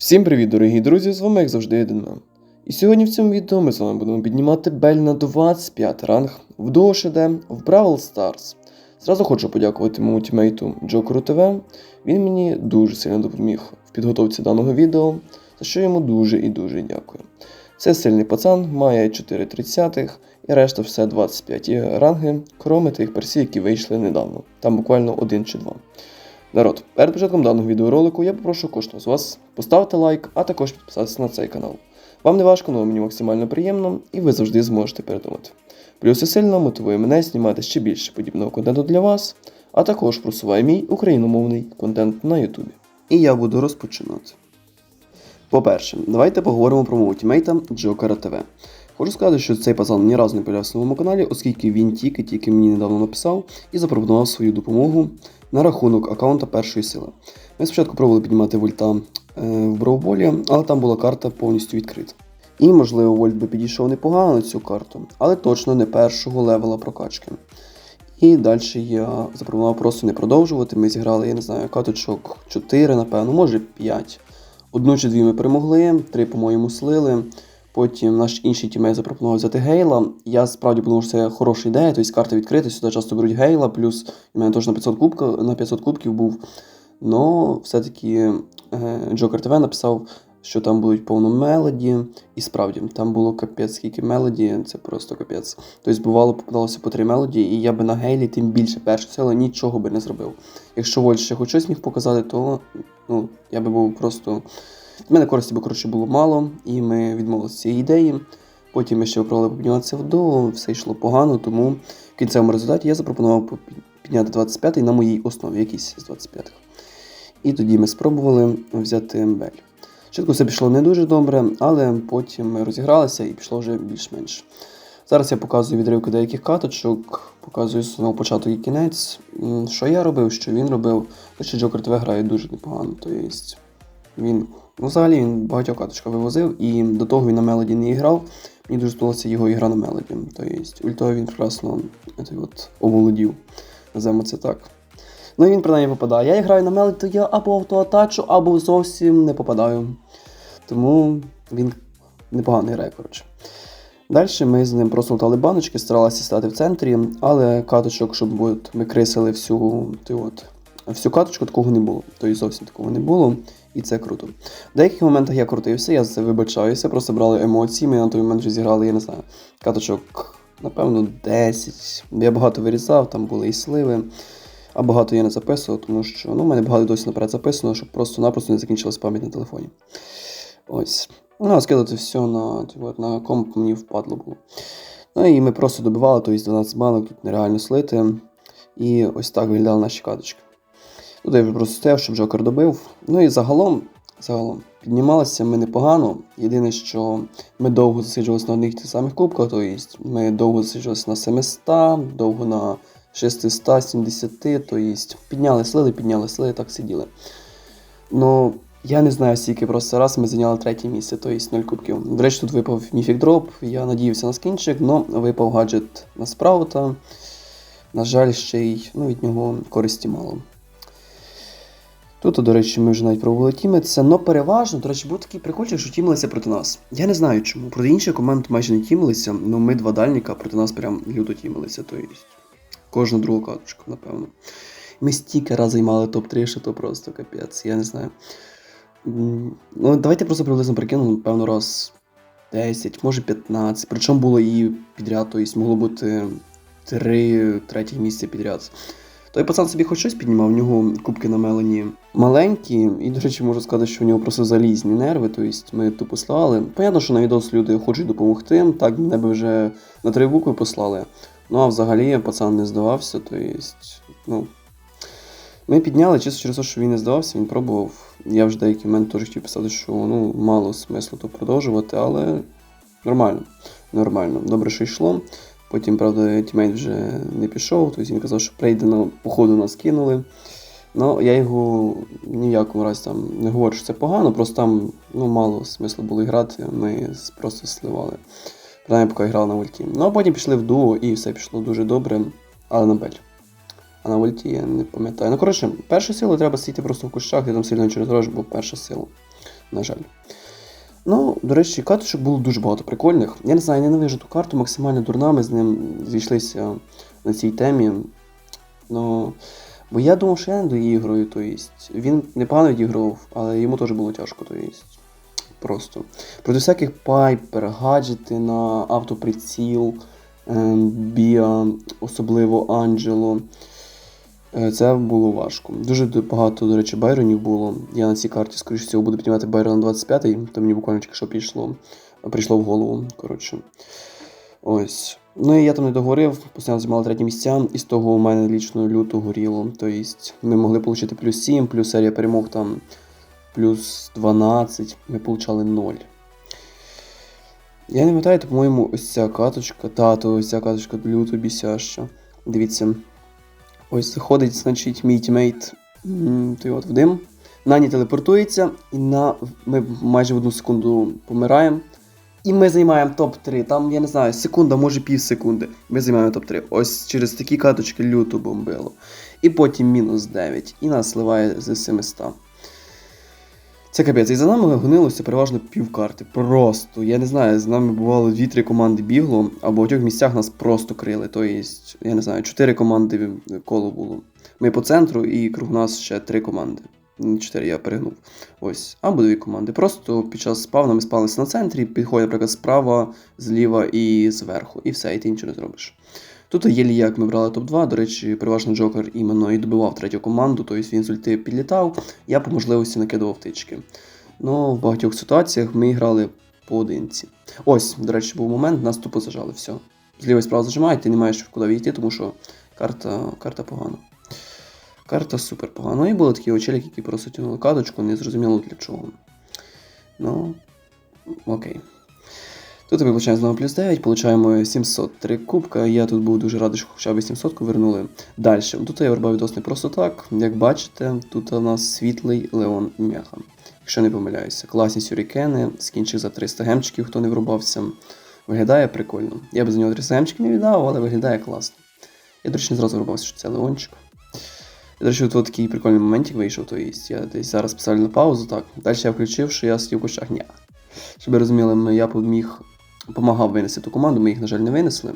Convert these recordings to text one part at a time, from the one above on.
Всім привіт, дорогі друзі! З вами, як завжди, Єдинмен. І сьогодні в цьому відео ми з вами будемо піднімати бель на 25 ранг в HD в Brawl Stars. Зразу хочу подякувати моєму тімейту Джокеру ТВ. Він мені дуже сильно допоміг в підготовці даного відео, за що йому дуже і дуже дякую. Це сильний пацан, має 4 тридцятих і решта все 25 ранги, кроме тих персій, які вийшли недавно. Там буквально один чи два. Народ, перед початком даного відеоролику я попрошу кожного з вас поставити лайк, а також підписатися на цей канал. Вам не важко, але мені максимально приємно, і ви завжди зможете передумати. Плюс і сильно мотивує мене знімати ще більше подібного контенту для вас, а також просуває мій україномовний контент на Ютубі. І я буду розпочинати. По-перше, давайте поговоримо про мого тімейта Джокера ТВ. Хочу сказати, що цей пацан ні разу не появлявся на моєму каналі, оскільки він тільки-тільки мені недавно написав і запропонував свою допомогу на рахунок аккаунта першої сили. Ми спочатку пробували піднімати вольта е, в броуболі, але там була карта повністю відкрита. І, можливо, вольт би підійшов непогано на цю карту, але точно не першого левела прокачки. І далі я запропонував просто не продовжувати. Ми зіграли, я не знаю, каточок 4, напевно, може 5. Одну чи дві ми перемогли, три, по-моєму, слили. Потім наш інший тімейт запропонував взяти Гейла. Я справді подумав, що це хороша ідея, тобто карта відкрита, сюди часто беруть Гейла, плюс у мене теж на 500 кубка, на 500 кубків був. Но все-таки е, Джокер ТВ написав, що там будуть повно мелоді, і справді там було капець, скільки мелоді, це просто капець. Тобто, бувало, попадалося по три мелоді, і я би на Гейлі тим більше першу сили нічого би не зробив. Якщо Вольт ще хоч щось міг показати, то ну, я би був просто. В мене користі би коротше було мало, і ми відмовилися цієї ідеї. Потім ми ще пробували підніматися в до, все йшло погано, тому в кінцевому результаті я запропонував підняти 25-й на моїй основі, якийсь з 25-х. І тоді ми спробували взяти Бель. Спочатку все пішло не дуже добре, але потім ми розігралися і пішло вже більш-менш. Зараз я показую відривки деяких каточок, показую знову початок і кінець. Що я робив, що він робив. Те, що Джокер ТВ грає дуже непогано. Тобто він, ну, взагалі він багатьох каточка вивозив, і до того він на мелоді не грав. Мені дуже сподобалася його ігра на мелоді. Тобто ультою він прекрасно от, оволодів. Називаємо це так. Ну і він принаймні попадає. Я граю на мелоді, то я або автоатачу, або зовсім не попадаю. Тому він непогано грає, коротше. Далі ми з ним просто баночки, старалися стати в центрі, але каточок, щоб от, ми крисили всю, ти от, всю каточку, такого не було. Тобто зовсім такого не було, і це круто. В деяких моментах я крутився, я за це вибачаюся, просто брали емоції. Ми на той момент вже зіграли, я не знаю, каточок, напевно, 10. Я багато вирізав, там були і сливи. А багато я не записував, тому що ну, в мене багато досі наперед записано, щоб просто-напросто не закінчилась пам'ять на телефоні. Ось. Ну, а скидати все на, на комп мені впадло було. Ну і ми просто добивали, тобто 12 банок, тут нереально слити. І ось так виглядали наші каточки. Тут я просто стояв, щоб Джокер добив. Ну і загалом, загалом, піднімалися ми непогано. Єдине, що ми довго засиджувалися на одних тих самих кубках, тобто ми довго засиджувалися на 700, довго на 670, тобто підняли слили, підняли слили, так сиділи. Ну, я не знаю, скільки просто раз ми зайняли третє місце, тобто 0 кубків. До речі, тут випав міфік дроп, я надіявся на скінчик, але випав гаджет на спраута. На жаль, ще й ну, від нього користі мало. Тут, до речі, ми вже навіть пробували тімитися, але переважно, до речі, був такий прикольчик, що тімилися проти нас. Я не знаю чому. Проти інших команд майже не тімилися, але ми два дальніка проти нас прям люто тімилися. Тобто кожну другу каточку, напевно. Ми стільки раз займали топ-3, що то просто капець, я не знаю. Ну, давайте просто приблизно прикинемо, певно, раз 10, може 15. Причому було і підряд, тобто могло бути 3 третіх місця підряд. Той пацан собі хоч щось піднімав, в нього кубки на мелені маленькі, і, до речі, можу сказати, що в нього просто залізні нерви, тобто ми тупо слали. Понятно, що на відос люди хочуть допомогти, так мене би вже на три букви послали. Ну а взагалі пацан не здавався, тобто, ну. Ми підняли чисто через те, що він не здавався, він пробував. Я вже деякі момент теж хотів писати, що ну, мало смислу то продовжувати, але нормально. Нормально. Добре, що йшло. Потім, правда, тімейт вже не пішов, тобто він казав, що прийде на походу нас кинули. Ну, я його ні разі там не говорю, що це погано, просто там ну, мало смислу було грати, ми просто сливали. Принаймні, поки грали на ульті. Ну а потім пішли в дуо і все пішло дуже добре, але на бель. А на ульті я не пам'ятаю. Ну, коротше, першу силу треба сидіти просто в кущах, і там сильно через рож був перша сила. На жаль. Ну, до речі, каточок було дуже багато прикольних. Я не знаю, я ненавижу ту карту, максимально дурна, ми з ним зійшлися на цій темі. Ну, бо я думав, що я не доіграю, то єсть. Він непогано відіграв, але йому теж було тяжко, то єсть. Просто. Проти всяких пайпер, гаджети на автоприціл, ем, Біа, особливо Анджело. Е, Це було важко. Дуже багато, до речі, байронів було. Я на цій карті, скоріш всього, буду піднімати байрон 25-й, то мені буквально тільки що пішло, прийшло в голову. Коротше. Ось. Ну і я там не договорив, постійно займали треті місця, і з того у мене лічно люто горіло. Тобто ми могли отримати плюс 7, плюс серія перемог там плюс 12, ми получали 0. Я не пам'ятаю, по-моєму, ось ця каточка, та, то ось ця каточка люто бісяща. Дивіться. Ось заходить, значить, мій тімейт от в дим. Нані телепортується, і на... ми майже в одну секунду помираємо. І ми займаємо топ-3. Там, я не знаю, секунда, може пів секунди. Ми займаємо топ-3. Ось через такі каточки люто бомбило. І потім мінус 9. І нас сливає з 700. Це капець. І за нами гонилося переважно півкарти. Просто. Я не знаю, з нами бувало 2-3 команди бігло, а в багатьох місцях нас просто крили. Тобто, я не знаю, 4 команди коло було. Ми по центру і круг нас ще 3 команди. 4 я перегнув. Ось. Або дві команди. Просто під час спавна ми спалися на центрі, підходять, наприклад, справа, зліва і зверху. І все, і ти нічого не зробиш. Тут є як ми брали топ-2. До речі, переважно Джокер іменно і добивав третю команду, тобто він з ульти підлітав, я по можливості накидував тички. Ну, в багатьох ситуаціях ми грали поодинці. Ось, до речі, був момент, нас тупо зажали, все. Зліва і справа зажимають, ти не маєш куди війти, тому що карта, карта погана. Карта супер погана. Ну і були такі очелики, які просто тягнули каточку, не зрозуміло для чого. Ну, окей. Тут ми получаємо знову плюс 9, получаємо 703 кубка. Я тут був дуже радий, що хоча б 700 вернули. Далі. Тут я вербав відос не просто так. Як бачите, тут у нас світлий Леон Меха. Якщо не помиляюся, класні сюрікени, скінчик за 300 гемчиків, хто не врубався. Виглядає прикольно. Я б за нього 300 гемчиків не віддав, але виглядає класно. Я, до речі, не зразу врубався, що це Леончик. І, до речі, тут такий прикольний моментик вийшов, то є, я десь зараз писав на паузу, так. Далі я включив, що я сидів в кущах. Ні. Щоб ви розуміли, ми- я поміг, допомагав винести ту команду, ми їх, на жаль, не винесли.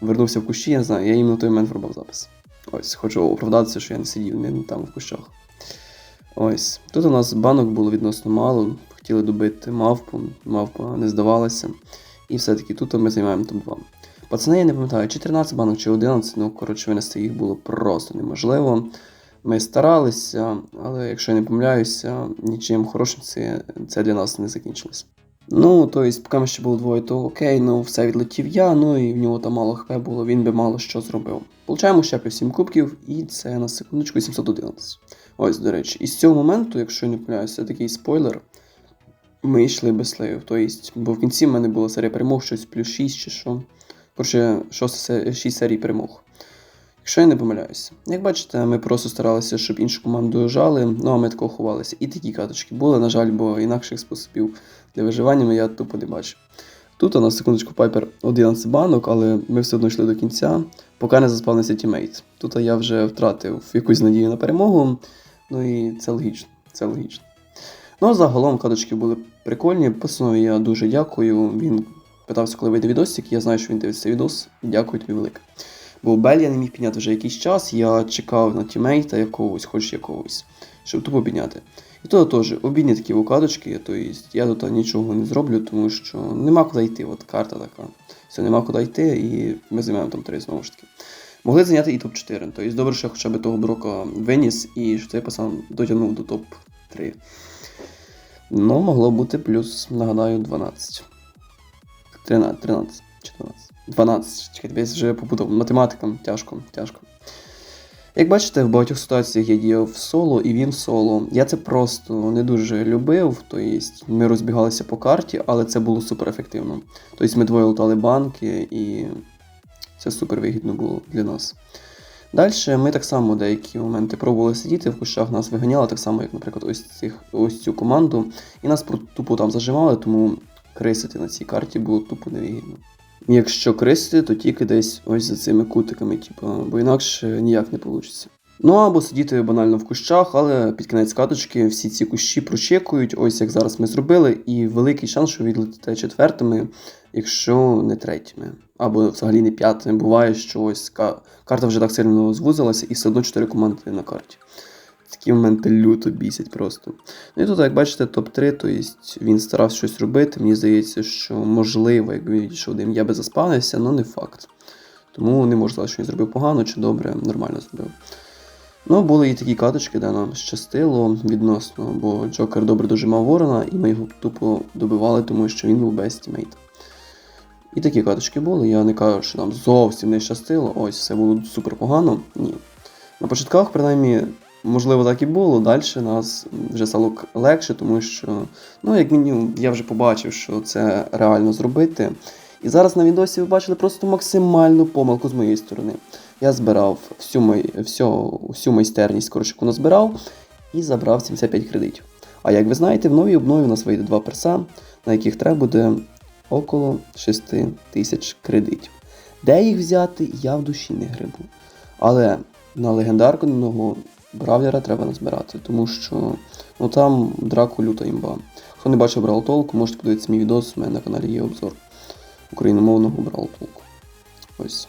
Вернувся в кущі, я не знаю, я їм на той момент врубав запис. Ось, хочу оправдатися, що я не сидів не там в кущах. Ось. Тут у нас банок було відносно мало. Хотіли добити мавпу, мавпа не здавалася. І все-таки тут ми займаємо топ-2. Пацани, я не пам'ятаю, чи 13 банок, чи 11, ну коротше, винести їх було просто неможливо. Ми старалися, але якщо я не помиляюся, нічим хорошим це, це для нас не закінчилось. Ну, тобто, поки ми ще було двоє, то окей, ну все відлетів я, ну і в нього там мало хп було, він би мало що зробив. Получаємо ще плюс 7 кубків, і це на секундочку 711. Ось, до речі, і з цього моменту, якщо я не помиляюся, такий спойлер. Ми йшли без слеїв. Тобто, бо в кінці в мене була серія перемог, щось плюс 6 чи що. Коротше, 6 серій перемог. Якщо я не помиляюся. Як бачите, ми просто старалися, щоб іншу команду жали, ну а ми такого ховалися. І такі каточки були, на жаль, бо інакших способів для виживання я тупо не бачив. Тут у нас секундочку Пайпер 11 банок, але ми все одно йшли до кінця, поки не заспавнився тімейт. Тут я вже втратив якусь надію на перемогу, ну і це логічно. Це логічно. Ну, а загалом каточки були прикольні. Пацанові я дуже дякую. Він питався, коли вийде відосик. Я знаю, що він дивиться відос. Дякую тобі велике. Бо Бель я не міг підняти вже якийсь час, я чекав на тімейта якогось, хоч якогось, щоб тупо підняти. І то теж обідні такі вокадочки, тобто я тут нічого не зроблю, тому що нема куди йти. От карта така. Все, нема куди йти, і ми займаємо там три знову ж таки. Могли зайняти і топ-4. Тобто добре, що я хоча б того брока виніс і що цей пацан дотягнув до топ-3. Ну, могло бути плюс, нагадаю, 12. 13, 13, 14. 12. Чекайте, я вже побудав. Математикам тяжко, тяжко. Як бачите, в багатьох ситуаціях я діяв соло і він соло. Я це просто не дуже любив. Тобто ми розбігалися по карті, але це було супер ефективно. Тобто ми двоє лутали банки, і це супер вигідно було для нас. Далі ми так само деякі моменти пробували сидіти в кущах, нас виганяли, так само, як, наприклад, ось, цих, ось цю команду, і нас тупо там зажимали, тому крисити на цій карті було тупо невигідно. Якщо крисити, то тільки десь ось за цими кутиками, типу, бо інакше ніяк не вийде. Ну або сидіти банально в кущах, але під кінець каточки всі ці кущі прочекують, ось як зараз ми зробили, і великий шанс, що відлетите четвертими, якщо не третіми. Або взагалі не п'ятими. Буває, що ось карта вже так сильно звузилася, і все одно чотири команди на карті. Такі моменти люто бісять просто. Ну і тут, як бачите, топ-3, то есть він старався щось робити. Мені здається, що можливо, якби він відійшов дим, я би заспавнився, але не факт. Тому не можу сказати, що він зробив погано чи добре, нормально зробив. Ну, були і такі каточки, де нам щастило відносно, бо Джокер добре дожимав ворона, і ми його тупо добивали, тому що він був без тімейта. І такі каточки були. Я не кажу, що нам зовсім не щастило. Ось все було супер погано. Ні. На початках, принаймні, можливо, так і було. Далі нас вже стало легше, тому що, ну, як мінімум, я вже побачив, що це реально зробити. І зараз на відосі ви бачили просто максимальну помилку з моєї сторони. Я збирав всю, май... всю... всю майстерність, коротше, назбирав, і забрав 75 кредитів. А як ви знаєте, в новій обнові у нас вийде два перса, на яких треба буде около 6 тисяч кредитів. Де їх взяти, я в душі не грибу. Але на легендарного бравлера треба назбирати, тому що ну, там драку люта імба. Хто не бачив Брал Толку, можете подивитися мій відос, у мене на каналі є обзор україномовного Брал Толку. Ось.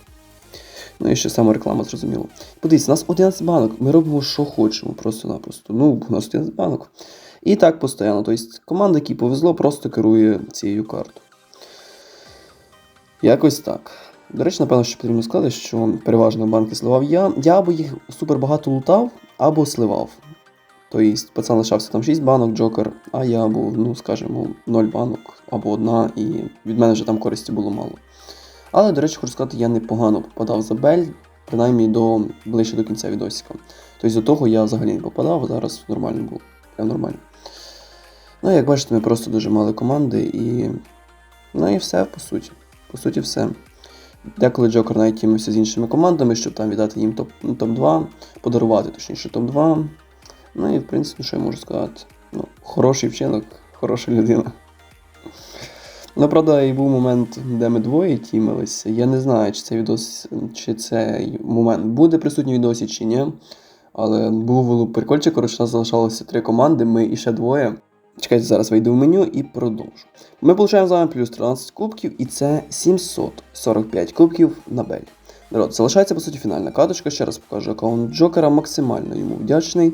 Ну і ще саме реклама, зрозуміло. Подивіться, у нас 11 банок, ми робимо, що хочемо, просто-напросто. Ну, у нас 11 банок. І так постійно. Тобто команда, якій повезло, просто керує цією картою. Якось так. До речі, напевно, що потрібно сказати, що переважно банки сливав я. Я або їх супер багато лутав, або сливав. Тобто, пацан лишався там 6 банок, Джокер, а я був, ну, скажімо, 0 банок або одна, і від мене вже там користі було мало. Але, до речі, хочу сказати, я непогано попадав за Бель, принаймні до ближче до кінця відосика. Тобто до того я взагалі не попадав, а зараз нормально було. Прям нормально. Ну, як бачите, ми просто дуже мали команди і. Ну і все, по суті. По суті, все. Деколи Джокер навіть тімився з іншими командами, щоб там віддати їм топ, ну, топ-2, подарувати, точніше, топ-2. Ну і в принципі, що я можу сказати? Ну, хороший вчинок, хороша людина. Ну, правда, і був момент, де ми двоє тімилися. Я не знаю, чи цей відос, чи цей момент буде присутній відосі, чи ні. Але був прикольчик, коротше, у нас залишалося три команди, ми і ще двоє. Чекайте, зараз вийду в меню і продовжу. Ми получаємо з вами плюс 13 кубків, і це 745 кубків на бель. Народ, залишається по суті фінальна каточка. Ще раз покажу аккаунт Джокера, максимально йому вдячний.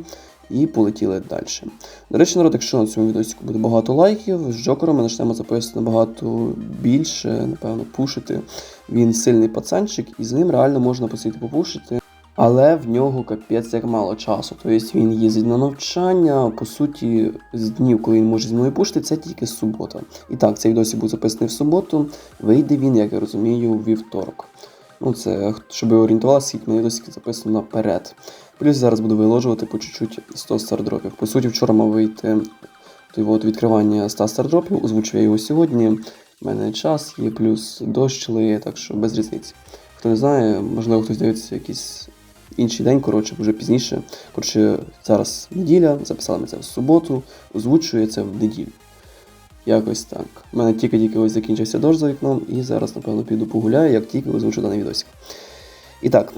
І полетіли далі. До речі, народ, якщо на цьому відео буде багато лайків, з Джокером ми почнемо записувати набагато більше, напевно, пушити. Він сильний пацанчик, і з ним реально можна посидіти попушити. Але в нього капець як мало часу. Тобто він їздить на навчання. По суті, з днів, коли він може зі мною пушити, це тільки субота. І так, цей відосик був записаний в суботу. Вийде він, як я розумію, у вівторок. Ну, це щоб ви орієнтувалися, скільки на відосики записано наперед. Плюс зараз буду виложувати по чуть-чуть 100 стардропів. По суті, вчора мав вийти от відкривання 100 стардропів, озвучив я його сьогодні. У мене час є, плюс дощ лиє, так що без різниці. Хто не знає, можливо, хтось дивиться якийсь інший день, коротше, вже пізніше. Коротше, зараз неділя, записали ми це в суботу, озвучую я це в неділю. Якось так. У мене тільки-тільки ось закінчився дощ за вікном, і зараз, напевно, піду погуляю, як тільки озвучу даний відосик. І так,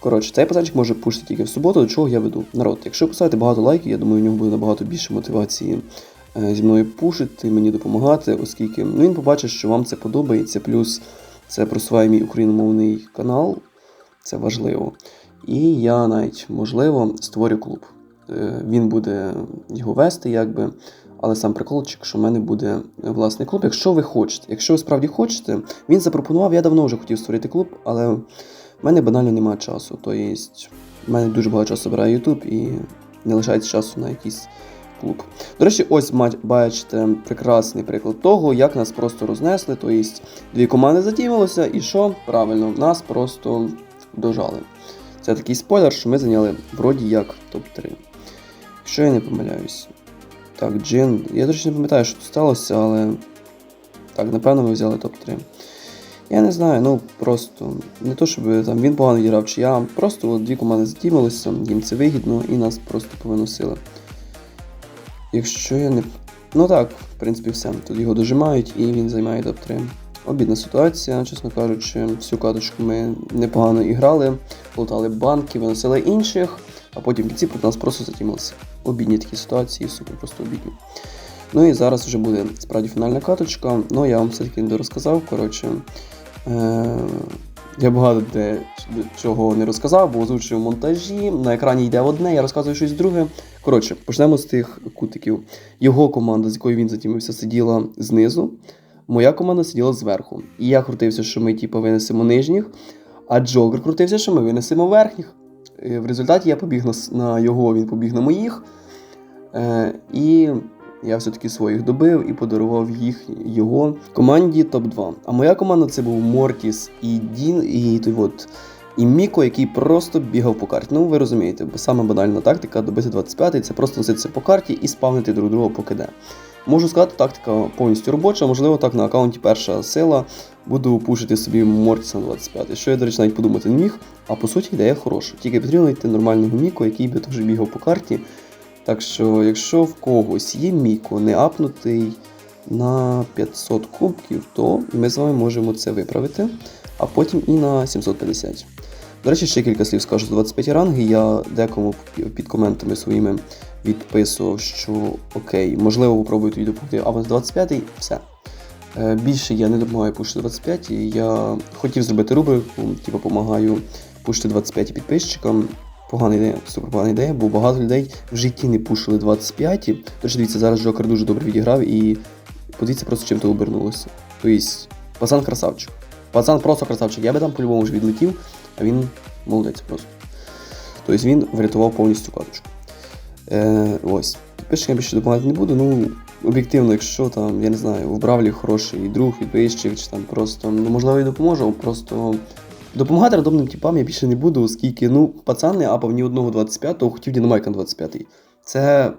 коротше, цей пацанчик може пушити тільки в суботу, до чого я веду. Народ, якщо поставити багато лайків, я думаю, у нього буде набагато більше мотивації е, зі мною пушити, мені допомагати, оскільки ну, він побачить, що вам це подобається, плюс це просуває мій україномовний канал, це важливо. І я навіть, можливо, створю клуб. Е, Він буде його вести, якби. Але сам приколчик, що в мене буде власний клуб. Якщо ви хочете, якщо ви справді хочете, він запропонував, я давно вже хотів створити клуб, але в мене банально немає часу. Тобто, в мене дуже багато часу забирає YouTube і не лишається часу на якийсь клуб. До речі, ось бачите прекрасний приклад того, як нас просто рознесли. Тобто дві команди затімилися, і що? Правильно, нас просто дожали. Це такий спойлер, що ми зайняли вроді як топ-3. Якщо я не помиляюсь. Так, Джин. Я, до не пам'ятаю, що тут сталося, але. Так, напевно, ми взяли топ-3. Я не знаю, ну просто не то, щоб там він погано грав, чи я. Просто от дві команди затімилися, їм це вигідно і нас просто повиносили. Якщо я не. Ну так, в принципі, все. Тут його дожимають і він займає топ-3. Обідна ситуація, чесно кажучи, всю каточку ми непогано іграли, плутали банки, виносили інших. а потім в проти нас просто затімилися. Обідні такі ситуації, супер просто обідні. Ну і зараз вже буде справді фінальна каточка. Ну я вам все-таки не розказав. Коротше, е- я багато де чого не розказав, бо озвучив монтажі. На екрані йде одне, я розказую щось друге. Коротше, почнемо з тих кутиків. Його команда, з якою він затімився, сиділа знизу. Моя команда сиділа зверху. І я крутився, що ми типу, винесемо нижніх, а Джокер крутився, що ми винесемо верхніх. Е, В результаті я побіг на, його, він побіг на моїх. Е, і я все-таки своїх добив і подарував їх його команді топ-2. А моя команда це був Мортіс і Дін, і той от. І Міко, який просто бігав по карті. Ну, ви розумієте, бо саме банальна тактика добити 25-й це просто носитися по карті і спавнити друг друга поки де. Можу сказати, тактика повністю робоча, можливо, так на аккаунті перша сила буду пушити собі Мортіса на 25 Що я, до речі, навіть подумати не міг, а по суті ідея хороша. Тільки потрібно знайти нормального Міко, який би теж бігав по карті. Так що, якщо в когось є Міко не апнутий на 500 кубків, то ми з вами можемо це виправити, а потім і на 750. До речі, ще кілька слів скажу з 25 ранги. Я декому під коментами своїми відписував, що окей, можливо, попробую тоді допомогти, а з 25-й все. Е, Більше я не допомагаю пушити 25, і я хотів зробити рубрику, типу, допомагаю пушити 25 підписчикам. Погана ідея, супер погана ідея, бо багато людей в житті не пушили 25. Тож дивіться, зараз Джокер дуже добре відіграв і подивіться просто чим то обернулося. Тобто, пацан красавчик. Пацан просто красавчик. Я би там по-любому вже відлетів, а він молодець просто. Тобто він врятував повністю каточку. Е, ось. Підписчикам більше допомагати не буду. Ну, об'єктивно, якщо там, я не знаю, в Бравлі хороший друг, підписчик, чи там просто, ну, можливо, і допоможу, просто допомагати рандомним типам я більше не буду, оскільки, ну, пацан не апав ні одного 25-го, хотів Дінамайка на 25-й. Це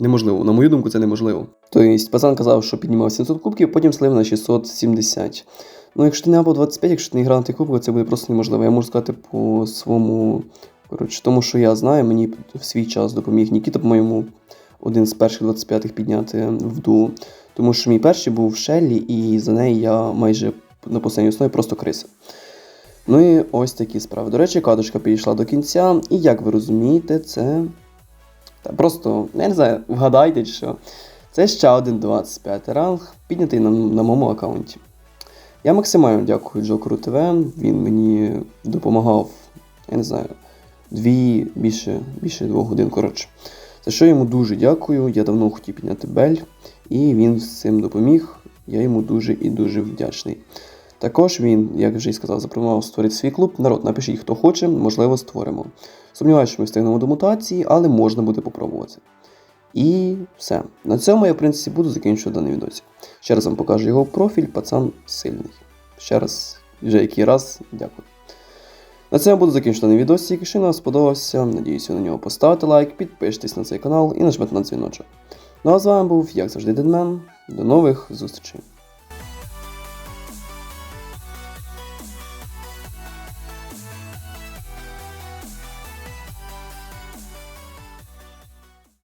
неможливо. На мою думку, це неможливо. Тобто, пацан казав, що піднімав 700 кубків, потім слив на 670. Ну, якщо ти не апав 25, якщо ти не грав на це буде просто неможливо. Я можу сказати по своєму. Коротше, тому що я знаю, мені в свій час допоміг Нікіта, по-моєму, один з перших 25-х підняти в дуо. Тому що мій перший був в Шеллі, і за неї я майже на постійній основі просто криса. Ну і ось такі справи. До речі, каточка підійшла до кінця, і як ви розумієте, це. Та просто, я не знаю, вгадайте, що це ще один 25 ранг, піднятий на, на моєму аккаунті. Я максимально дякую Джокеру ТВ. Він мені допомагав, я не знаю, дві, більше, більше двох годин. Коротше. За що йому дуже дякую. Я давно хотів підняти Бель, і він з цим допоміг. Я йому дуже і дуже вдячний. Також він, як вже й сказав, запропонував створити свій клуб. Народ, напишіть, хто хоче, можливо, створимо. Сумніваюся, що ми встигнемо до мутації, але можна буде попробувати. І все. На цьому я, в принципі, буду закінчувати даний відосик. Ще раз вам покажу його профіль, пацан сильний. Ще раз, вже який раз, дякую. На цьому буду закінчувати даний відосик. Якщо вам сподобався, надіюся, на нього поставите лайк, підпишитесь на цей канал і нажмете на дзвіночок. Ну а з вами був, як завжди, Дедмен. До нових зустрічей.